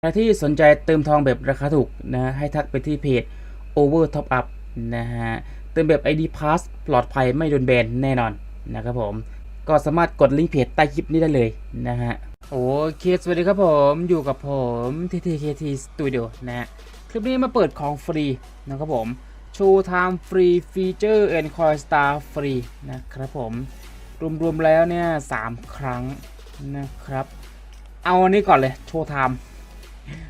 ใครที่สนใจเติมทองแบบราคาถูกนะให้ทักไปที่เพจ Over Top Up นะฮะเติมแบบ ID Pass ปลอดภัยไม่โดนแบนแน่นอนนะครับผม ก็สามารถกดลิงก์เพจใต้คลิปนี้ได้เลยนะฮะโอเคสวัสดีครับผมอยู่กับผม TTKT Studio นะฮะคลิปนี้มาเปิดของฟรีนะครับผม Show Time ฟรีฟีเจอร์ and Coin Star ฟรีนะครับผม รวมๆแล้วเนี่ยสามครั้งนะครับ เอาอันนี้ก่อนเลยโชว์ไทม์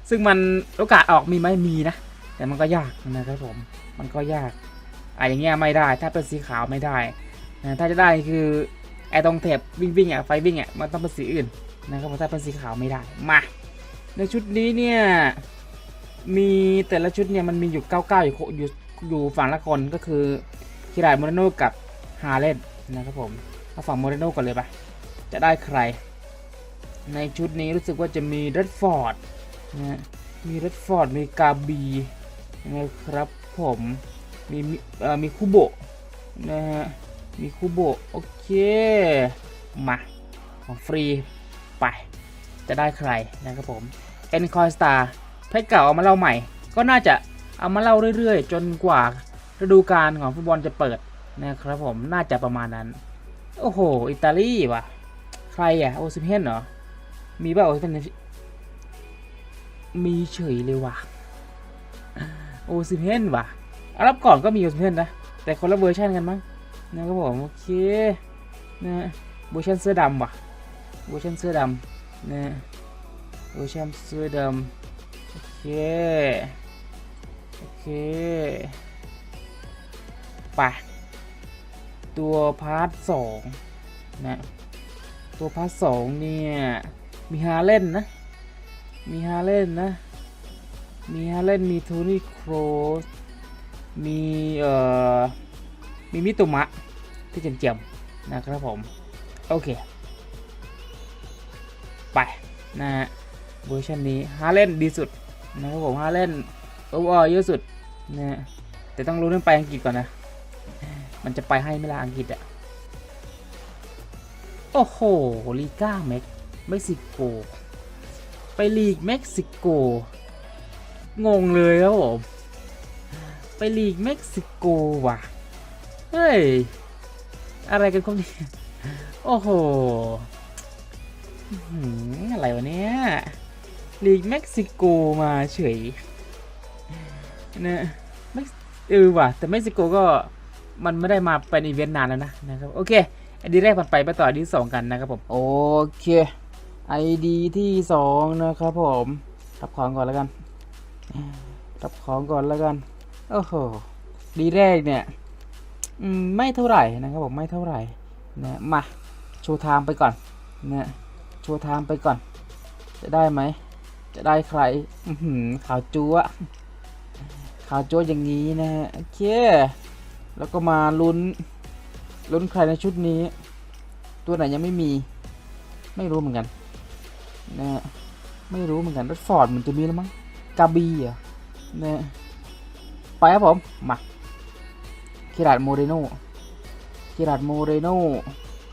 ซึ่งมันโอกาสออกมีไหมมีนะ แต่มันก็ยากนะครับผม มันก็ยากอะอย่างเงี้ยไม่ได้ ถ้าเป็นสีขาวไม่ได้นะถ้าจะได้คือไอ้ตรงแถบวิ่งวิ่งอะไฟวิ่งอะมันต้องเป็นสีอื่นนะครับผมถ้าเป็นสีขาวไม่ได้มาในชุดนี้เนี่ยมีแต่ละชุดเนี่ยมันมีอยู่เก้าเก้าอยู่อยู่อยู่ฝั่งละคนก็คือคิรายโมเรโนกับฮาเลนนะครับผมเอาฝั่งโมเรโนก่อนเลยปะจะได้ใคร ในชุดนี้รู้สึกว่าจะมีเรดฟอร์ด นะมีเรดฟอร์ด มีกาบีนะครับผมมีมีมีคูโบะนะฮะมีคูโบะโอเค มาของฟรีไป จะได้ใครนะครับผมเอ็นคอยสตาร์เพชรเก่าเอามาเล่าใหม่ ก็น่าจะเอามาเล่าเรื่อยๆ จนกว่าฤดูกาลของฟุตบอลจะเปิดนะครับผมน่าจะประมาณนั้น โอ้โห อิตาลีว่ะ ใครอะ โอซิเมนเหรอ มีป่ะโอซิเมน มีเฉยเลยว่ะโอซิเมนว่ะอรับก่อนก็มีโอซิเมนนะ แต่คนละเวอร์ชันกันมั้งนะครับผมโอเคนะเวอร์ชันเสื้อดำว่ะเวอร์ชันเสื้อดำนะเวอร์ชันเสื้อดำโอเคโอเคไปตัวพาร์ทสองนะตัวพาร์ทสองเนี่ยมีฮาเล่นนะ มีฮาเล่นนะ มีฮาเล่นมีโทนี่โครสมีเอ่อ มีมิโตมะที่เจียมๆนะครับผม โอเค ไปนะฮะเวอร์ชันนี้ฮาเล่นดีสุดนะครับผมฮาเล่นโอเวอร์เยอะสุดนะฮะแต่ต้องรู้เรื่องไปอังกฤษก่อนนะ มันจะไปให้ไม่ละอังกฤษอะโอ้โหลีก้าเม็กเม็กซิโก ไปลีกเม็กซิโก งงเลยครับผมไปลีกเม็กซิโกว่ะ เฮ้ย อะไรกันครับเนี่ยโอ้โห อะไรวะเนี่ยลีกเม็กซิโกมาเฉยนะเม็กเออว่ะ แต่เม็กซิโกก็มันไม่ได้มาเป็นอีเวนต์นานแล้วนะนะครับ โอเคไอดีแรกผ่านไปไปต่อไอดีสองกันนะครับผม โอเค ไอดีที่สองนะครับผมรับของก่อนแล้วกันรับของก่อนแล้วกัน โอ้โห ดีแรกเนี่ยไม่เท่าไหร่นะครับผมไม่เท่าไหร่นะมาโชว์ไทม์ไปก่อนนะโชว์ไทม์ไปก่อน จะได้ไหม จะได้ใครอือหือขาวจั๊วข่าวจั๊วอย่างนี้นะฮะโอเค แล้วก็มาลุ้นลุ้นใครในชุดนี้ ตัวไหนยังไม่มี ไม่รู้เหมือนกัน นะไม่รู้เหมือนกันรถฟอร์ดมันจะมีแล้วมั้งกาบีอะนะไปครับผม มาคิราดโมเรโนคิราดโมเรโน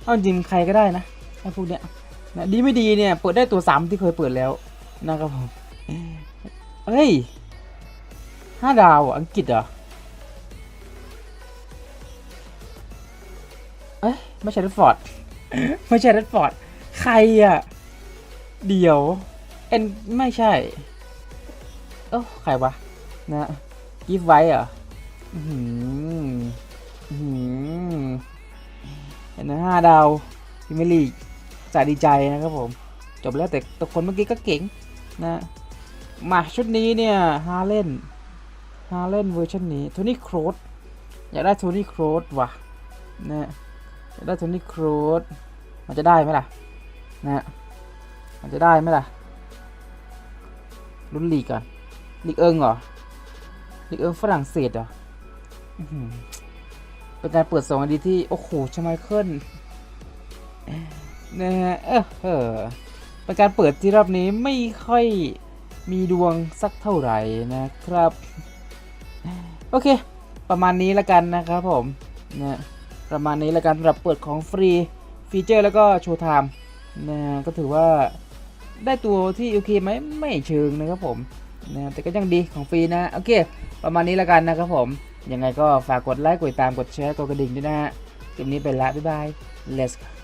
เอาจริงใครก็ได้นะไอ้พวกเนี้ยนะดีไม่ดีเนี่ย เปิดได้ตัวสามที่เคยเปิดแล้วนะครับผมเฮ้ยห้าดาวอังกฤษเหรอเอ้ยไม่ใช่รถฟอร์ด ไม่ใช่รถฟอร์ด ใครอะ เดี๋ยวเอ็นไม่ใช่ เอ้าใครวะ นะกิฟไว้เหรออื้อหืออื้อหือเห็นนะห้าดาวพิมยร์ลีกสายดีใจนะครับผม จบแล้วแต่ตัวคนเมื่อกี้ก็เก่งนะ มาชุดนี้เนี่ยฮาเล่นฮาเล่นเวอร์ชันนี้โทนี่โครสอยากได้โทนี่โครสว่ะนะอยากได้โทนี่โครสมันจะได้ไหมล่ะนะฮะ มันจะได้ไหมล่ะรุ่นลีกก่อนลีกเอิงเหรอลีกเอิงฝรั่งเศสเหรออเป็นการเปิดสองอันดีที่ โอ้โหชไมเคิลนะฮะเออเออเป็นการเปิดที่รอบนี้ไม่ค่อยมีดวงสักเท่าไหร่นะครับ โอเค ประมาณนี้ล้วกันนะครับผมนะประมาณนี้ล้วกันสำหรับเปิดของฟรีฟีเจอร์แล้วก็โชว์ไทม์นะก็ถือว่า ได้ตัวที่โอเคไหมไม่เชิงนะครับผมนะแต่ก็ยังดีของฟรีนะโอเค ประมาณนี้ละกันนะครับผม ยังไงก็ฝากกดไลค์กดติดตามกดแชร์กดกระดิ่งด้วยนะฮะคลิปนี้ไปละบ๊ายบาย let's go